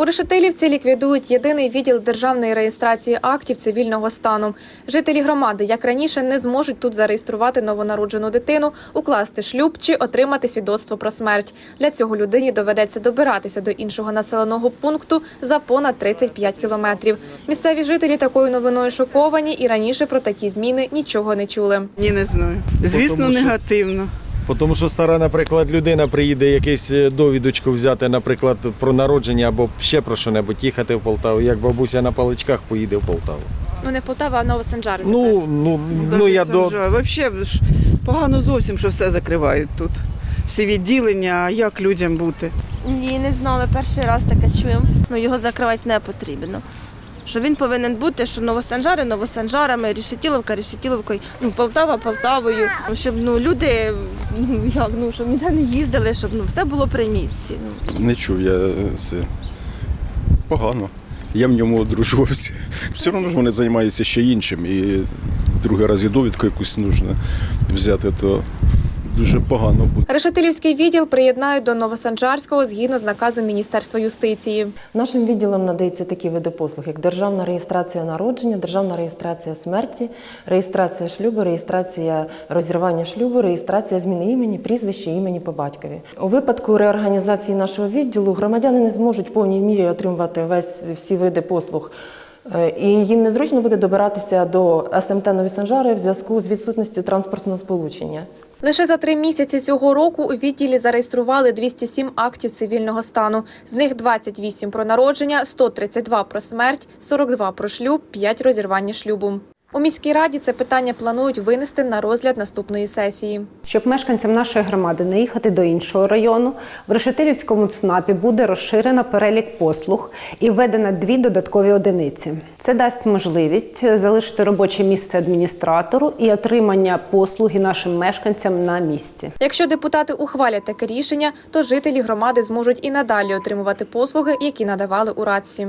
У Решетилівці ліквідують єдиний відділ державної реєстрації актів цивільного стану. Жителі громади, як раніше, не зможуть тут зареєструвати новонароджену дитину, укласти шлюб чи отримати свідоцтво про смерть. Для цього людині доведеться добиратися до іншого населеного пункту за понад 35 кілометрів. Місцеві жителі такою новиною шоковані і раніше про такі зміни нічого не чули. Ні, не знаю. Звісно, негативно. Тому що стара, наприклад, людина приїде якусь е, довідочку взяти, наприклад, про народження або ще про що-небудь, їхати в Полтаву. Як бабуся на паличках поїде в Полтаву. Ну не Полтава, а Новосанжари. Ну, ну, ну я до Взагалі погано зовсім, що все закривають тут. Всі відділення, а як людям бути? Ні, не знали. Перший раз таке чуємо. Ну його закривати не потрібно. Що він повинен бути, що новосанжари новосанжарами, рішетіловка рішетіловкою, ну Полтава Полтавою. Ну, Щоб ну люди ну як ну щоб ніде не їздили, щоб ну все було при місті. Ну. Не чув я це. Погано. Я в ньому одружувався. Все одно ж вони займаються ще іншим. І другий раз і довідку якусь нужно взяти, то дуже погано буде. Решетилівський відділ приєднають до Новосанжарського згідно з наказом Міністерства юстиції. Нашим відділам надаються такі види послуг, як державна реєстрація народження, державна реєстрація смерті, реєстрація шлюбу, реєстрація розірвання шлюбу, реєстрація зміни імені, прізвища, імені по батькові. У випадку реорганізації нашого відділу громадяни не зможуть в повній мірі отримувати весь всі види послуг. Е, І їм незручно буде добиратися до СМТ Нові Санжари в зв'язку з відсутністю транспортного сполучення. Лише за три місяці цього року у відділі зареєстрували 207 актів цивільного стану. З них 28 про народження, 132 про смерть, 42 про шлюб, 5 розірвання шлюбу. У міській раді це питання планують винести на розгляд наступної сесії. Щоб мешканцям нашої громади не їхати до іншого району, в Решетилівському ЦНАПі буде розширено перелік послуг і введено дві додаткові одиниці. Це дасть можливість залишити робоче місце адміністратору і отримання послуги нашим мешканцям на місці. Якщо депутати ухвалять таке рішення, то жителі громади зможуть і надалі отримувати послуги, які надавали у Радсі.